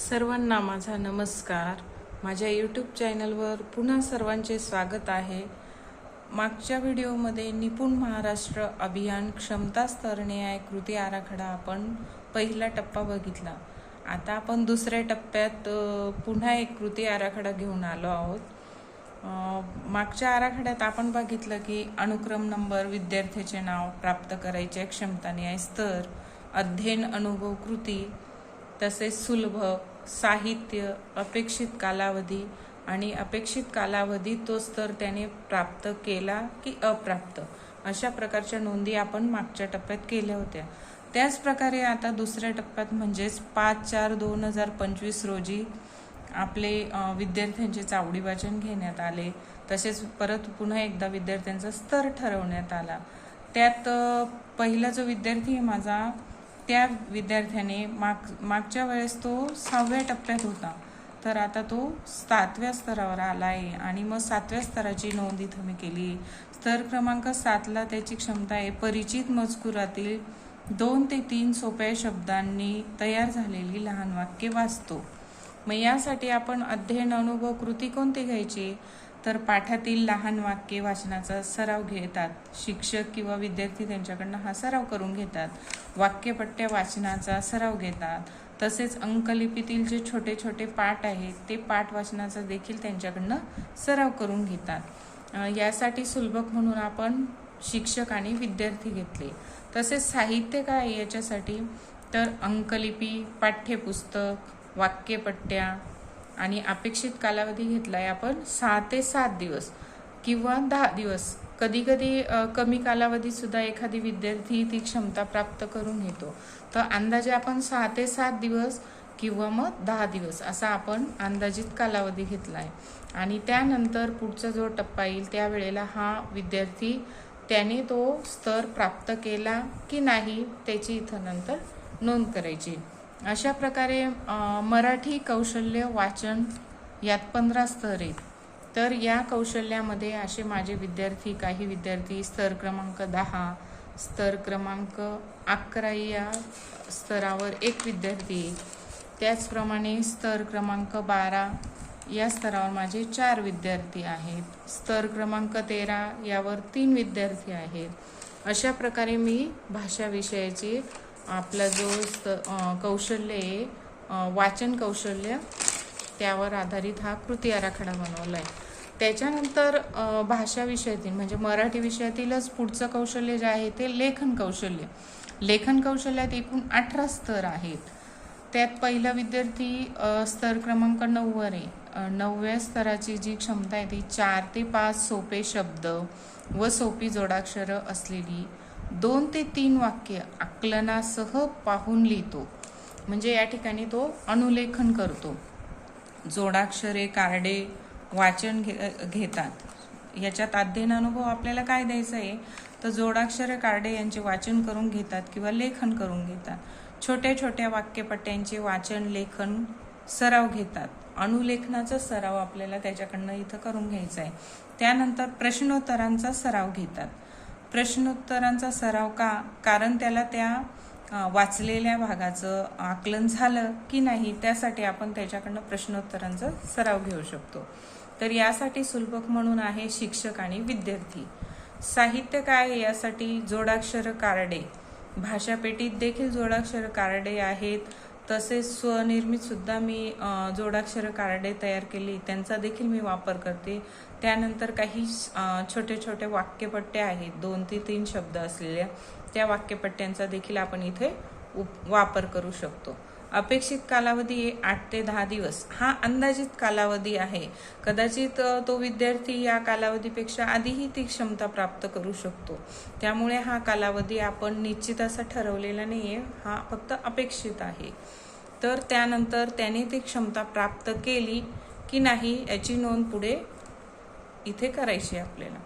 सर्वांना माझा नमस्कार. माझ्या यूट्यूब चॅनलवर पुन्हा सर्वांचे स्वागत आहे. मागच्या व्हिडिओमध्ये निपुण महाराष्ट्र अभियान क्षमता स्तर कृती आराखडा आपण पहिला टप्पा बघितला. आता आपण दुसऱ्या टप्प्यात पुन्हा एक कृती आराखडा घेऊन आलो आहोत. मागच्या आराखड्यात आपण बघितलं की अनुक्रम नंबर विद्यार्थ्याचे नाव प्राप्त करायचे क्षमता न्याय स्तर अध्ययन अनुभव कृती तसेच सुलभ साहित्य अपेक्षित कालावधी आणि अपेक्षित कालावधी तो स्तर त्याने प्राप्त केला की अप्राप्त अशा प्रकारच्या नोंदी आपण मागच्या टप्प्यात केल्या होत्या. त्याच प्रकारे आता दुसऱ्या टप्प्यात म्हणजेच पाच चार दोन हजार पंचवीस रोजी आपले विद्यार्थ्यांचे चावडी वाचन घेण्यात आले. तसेच परत पुन्हा एकदा विद्यार्थ्यांचा स्तर ठरवण्यात आला. त्यात पहिला जो विद्यार्थी आहे माझा त्या विद्यार्थ्याने माग मागच्या वेळेस तो सहाव्या टप्प्यात होता. तर आता तो सातव्या स्तरावर आला आहे आणि मग सातव्या स्तराची नोंद इथं मी केली. स्तर क्रमांक सातला त्याची क्षमता आहे. परिचित मजकुरातील दोन ते तीन सोप्या शब्दांनी तयार झालेली लहान वाक्य वाचतो. मग यासाठी आपण अध्ययन अनुभव कृती कोणती घ्यायची? तर पाठातील लहान वाक्य वाचनाचा सराव घेतात. शिक्षक किंवा विद्यार्थी त्यांच्याकडनं हा सराव करून घेतात. वाक्यपट्ट्या वाचनाचा सराव घेतात. तसेच अंकलिपीतील जे छोटे छोटे पाठ आहेत ते पाठ वाचनाचा देखील त्यांच्याकडनं सराव करून घेतात. यासाठी सुलभक म्हणून आपण शिक्षक आणि विद्यार्थी घेतले. तसेच साहित्य काय याच्यासाठी? तर अंकलिपी पाठ्यपुस्तक वाक्यपट्ट्या आणि अपेक्षित कालावधी घेतलाय आपण सहा ते सात दिवस किंवा दहा दिवस. कधी कधी कमी कालावधीत सुद्धा एखादी विद्यार्थी ती क्षमता प्राप्त करून घेतो. तर अंदाजे आपण सहा ते सात दिवस किंवा मग दहा दिवस असा आपण अंदाजित कालावधी घेतला आहे आणि त्यानंतर पुढचा जो टप्पा येईल त्यावेळेला हा विद्यार्थी त्याने तो स्तर प्राप्त केला की नाही त्याची इथं नंतर नोंद करायची. अशा प्रकारे मराठी कौशल्य वाचन यात पंधरा स्तर आहेत. तर या कौशल्यामध्ये असे माझे विद्यार्थी काही विद्यार्थी स्तर क्रमांक दहा स्तर क्रमांक अकरा या स्तरावर एक विद्यार्थी आहे. त्याचप्रमाणे स्तर क्रमांक बारा या स्तरावर माझे चार विद्यार्थी आहेत. स्तर क्रमांक तेरा यावर तीन विद्यार्थी आहेत. अशा प्रकारे मी भाषा विषयाची आपला जो स्त कौशल्य आहे वाचन कौशल्य त्यावर आधारित हा कृती आराखडा बनवला आहे त्याच्यानंतर भाषा विषयातील म्हणजे मराठी विषयातीलच पुढचं कौशल्य जे आहे ते लेखन कौशल्य. लेखन कौशल्यात एकूण अठरा स्तर आहेत. त्यात पहिला विद्यार्थी स्तर क्रमांक नऊवर आहे. नवव्या स्तराची जी क्षमता आहे ती चार ते पाच सोपे शब्द व सोपी जोडाक्षरं असलेली दोन ते तीन वाक्य आकलनासह पाहून लिहितो. म्हणजे या ठिकाणी तो अनुलेखन करतो. जोडाक्षरे कार्डे वाचन घे घेतात. याच्यात अध्ययन अनुभव आपल्याला काय द्यायचं आहे? तर जोडाक्षरे कार्डे यांचे वाचन करून घेतात किंवा लेखन करून घेतात. छोट्या छोट्या वाक्यपट्ट्यांचे वाचन लेखन सराव घेतात. अनुलेखनाचा सराव आपल्याला त्याच्याकडनं इथं करून घ्यायचा आहे. त्यानंतर प्रश्नोत्तरांचा सराव घेतात. प्रश्नोत्तरांचा सराव का? कारण त्याला त्या वाचलेल्या भागाचं आकलन झालं की नाही त्यासाठी आपण त्याच्याकडनं प्रश्नोत्तरांचा सराव घेऊ शकतो. तर यासाठी सुलभक म्हणून आहे शिक्षक आणि विद्यार्थी. साहित्य काय आहे यासाठी जोडाक्षर कार्डे. भाषापेटीत देखील जोडाक्षर कार्डे आहेत. तसेच स्वनिर्मित सुद्धा मी जोडाक्षर कार्डे तयार केली. त्यांचा देखील मी वापर करते. त्यानंतर काही छोटे छोटे वाक्यपट्ट्या आहेत. दोन ते तीन शब्द असलेल्या त्या वाक्यपट्ट्यांचा देखील आपण इथे उप वापर करू शकतो. अपेक्षित कालावधी आहे आठ ते दहा दिवस. हा अंदाजित कालावधी आहे. कदाचित तो विद्यार्थी या कालावधीपेक्षा आधीही ती क्षमता प्राप्त करू शकतो. त्यामुळे हा कालावधी आपण निश्चित असा ठरवलेला नाही आहे हा फक्त अपेक्षित आहे. तर त्यानंतर त्याने ती क्षमता प्राप्त केली की नाही याची नोंद पुढे इथे करायची आपल्याला.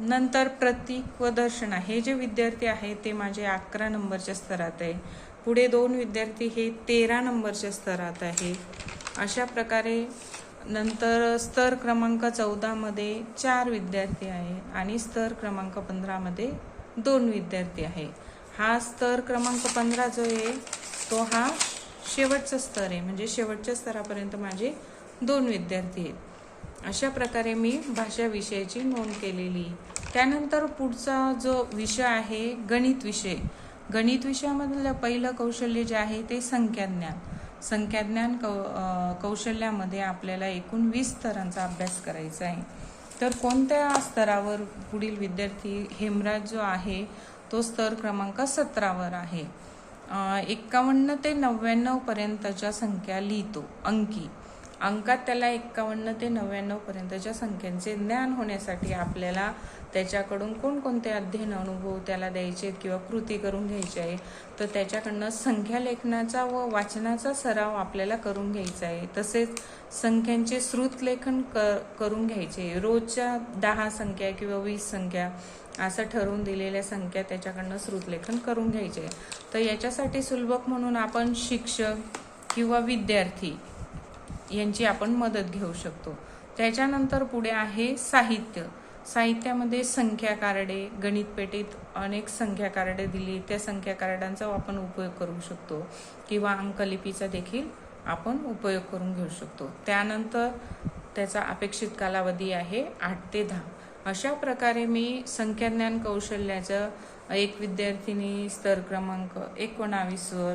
नंतर प्रतीक व दर्शना हे जे विद्यार्थी आहेत ते माझे अकरा नंबरच्या स्तरात आहे. पुढे दोन विद्यार्थी हे तेरा नंबरच्या स्तरात आहे. अशा प्रकारे नंतर स्तर क्रमांक चौदामध्ये चार विद्यार्थी आहे आणि स्तर क्रमांक पंधरामध्ये दोन विद्यार्थी आहे. हा स्तर क्रमांक पंधरा जो आहे तो हा शेवटचं स्तर आहे. म्हणजे शेवटच्या स्तरापर्यंत माझे दोन विद्यार्थी आहेत. अशा प्रकारे मी भाषा विषयाची नोंद केलेली. त्यानंतर पुढचा जो विषय आहे गणित विषय. गणित विषयामधलं पहिलं कौशल्य जे आहे ते संख्याज्ञान. संख्याज्ञान कौ कौशल्यामध्ये आपल्याला एकूण वीस स्तरांचा अभ्यास करायचा आहे. तर कोणत्या स्तरावर पुढील विद्यार्थी हेमराज जो आहे तो स्तर क्रमांक सतरावर आहे? एक्कावन्न ते नव्याण्णवपर्यंतच्या संख्या लिहितो अंकी. अंकात त्याला एक्कावन्न ते नव्याण्णव पर्यंतच्या संख्यांचे ज्ञान होण्यासाठी आपल्याला त्याच्याकडून कोणकोणते अध्ययन अनुभव त्याला द्यायचे किंवा कृती करून घ्यायची आहे तर त्याच्याकडनं संख्या लेखनाचा व वाचनाचा सराव आपल्याला करून घ्यायचा आहे. तसेच संख्यांचे श्रुत लेखन क करून घ्यायचे. रोजच्या दहा संख्या किंवा वीस संख्या असं ठरवून दिलेल्या संख्या त्याच्याकडनं श्रुतलेखन करून घ्यायचे. तर याच्यासाठी सुलभक म्हणून आपण शिक्षक किंवा विद्यार्थी यांची आपण मदत घेऊ शकतो. त्याच्यानंतर पुढे आहे साहित्य. साहित्यामध्ये संख्या कार्डे गणित पेटीत अनेक संख्या कार्डे दिली. त्या संख्या कार्डांचा आपण उपयोग करू शकतो किंवा अंकलिपीचा देखील आपण उपयोग करून घेऊ शकतो. त्यानंतर त्याचा अपेक्षित कालावधी आहे आठ ते दहा. अशा प्रकारे मी संख्याज्ञान कौशल्याचं एक विद्यार्थिनी स्तर क्रमांक एकोणावीसवर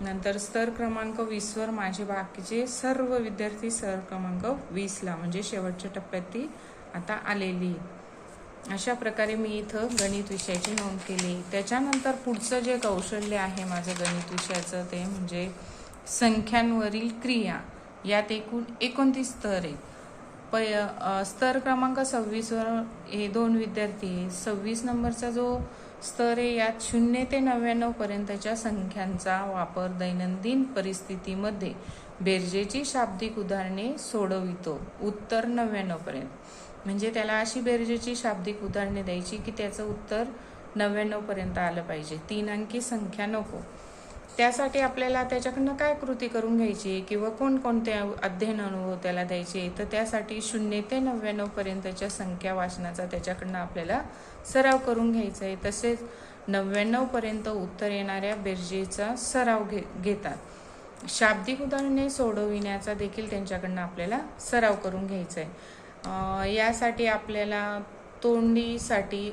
नंतर स्तर क्रमांक वीसवर माझे बाकीचे सर्व विद्यार्थी स्तर क्रमांक वीसला म्हणजे शेवटच्या टप्प्यात ती आता आलेली. आहे. अशा प्रकारे मी इथं गणित विषयाची नोंद केली. त्याच्यानंतर पुढचं जे कौशल्य आहे माझं गणित विषयाचं ते म्हणजे संख्यांवरील क्रिया. यात एकूण एकोणतीस स्तर आहे प स्तर क्रमांक सव्वीसवर हे दोन विद्यार्थी आहे. सव्वीस नंबरचा जो स्तर आहे यात शून्य ते नव्याण्णव पर्यंतच्या संख्यांचा वापर दैनंदिन परिस्थितीमध्ये बेरजेची शाब्दिक उदाहरणे सोडवितो. उत्तर नव्याण्णव पर्यंत. म्हणजे त्याला अशी बेरजेची शाब्दिक उदाहरणे द्यायची की त्याचं उत्तर नव्याण्णव पर्यंत आलं पाहिजे. तीन अंकी संख्या नको. त्यासाठी आपल्याला त्याच्याकडनं काय कृती करून घ्यायची किंवा कोणकोणते अध्ययन अनुभव त्याला द्यायचे तर त्यासाठी शून्य ते नव्याण्णव पर्यंतच्या संख्या वाचनाचा त्याच्याकडनं आपल्याला सराव करून घ्यायचा आहे. तसेच नव्याण्णव पर्यंत उत्तर येणाऱ्या बेरजेचा सराव घे घेतात. शाब्दिक उदाहरणे सोडविण्याचा देखील त्यांच्याकडनं आपल्याला सराव करून घ्यायचा आहे. यासाठी आपल्याला तोंडीसाठी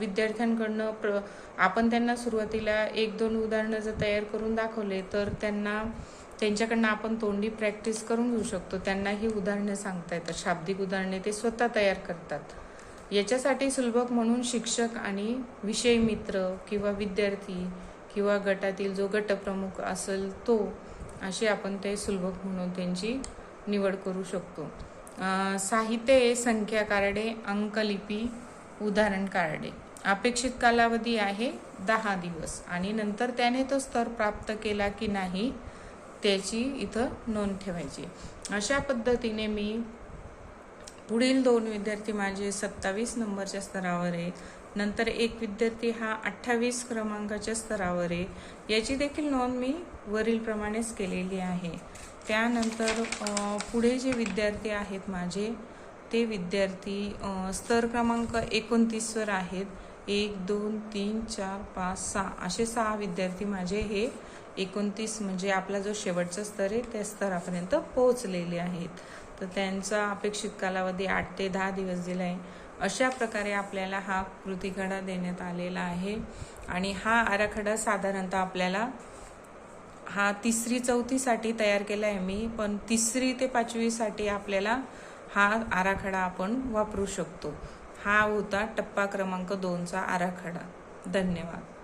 विद्यार्थ्यांकडनं प्र आपण त्यांना सुरुवातीला एक दोन उदाहरणं जर तयार करून दाखवले तर त्यांना त्यांच्याकडनं आपण तोंडी प्रॅक्टिस करून घेऊ शकतो. त्यांना ही उदाहरणं सांगता येतात. शाब्दिक उदाहरणे ते स्वतः तयार करतात. याच्यासाठी सुलभक म्हणून शिक्षक आणि विषय मित्र किंवा विद्यार्थी किंवा गटातील जो गटप्रमुख असेल तो असे आपण ते सुलभक म्हणून त्यांची निवड करू शकतो. साहित्य आहे संख्या कार्डे अंकलिपी उदाहरण कार्डे अपेक्षित कालावधी आहे दहा दिवस आणि नंतर त्याने तो स्तर प्राप्त केला की नाही त्याची इथं नोंद ठेवायची. अशा पद्धतीने मी पुढील दोन विद्यार्थी माझे सत्तावीस नंबरच्या स्तरावर आहे. नंतर एक विद्यार्थी हा अठ्ठावीस क्रमांकाच्या स्तरावर आहे. याची देखील नोंद मी वरीलप्रमाणेच केलेली आहे. त्यानंतर पुढे जे विद्यार्थी आहेत माझे ते विद्यार्थी स्तर क्रमांक एकोणतीसवर आहेत. एक दोन तीन चार पाच सहा असे सहा विद्यार्थी माझे हे एकोणतीस म्हणजे आपला जो शेवटचा स्तर आहे त्या स्तरापर्यंत पोहोचलेले आहेत. तर त्यांचा अपेक्षित कालावधी आठ ते दहा दिवस दिला आहे अशा प्रकारे आपल्याला हा कृतीखडा देण्यात आलेला आहे. आणि हा आराखडा साधारणतः आपल्याला हा तिसरी चौथीसाठी तयार केला आहे मी पण तिसरी ते पाचवीसाठी आपल्याला हा आराखडा आपण वापरू शकतो. हा होता टप्पा क्रमांक दोनचा आराखडा. धन्यवाद.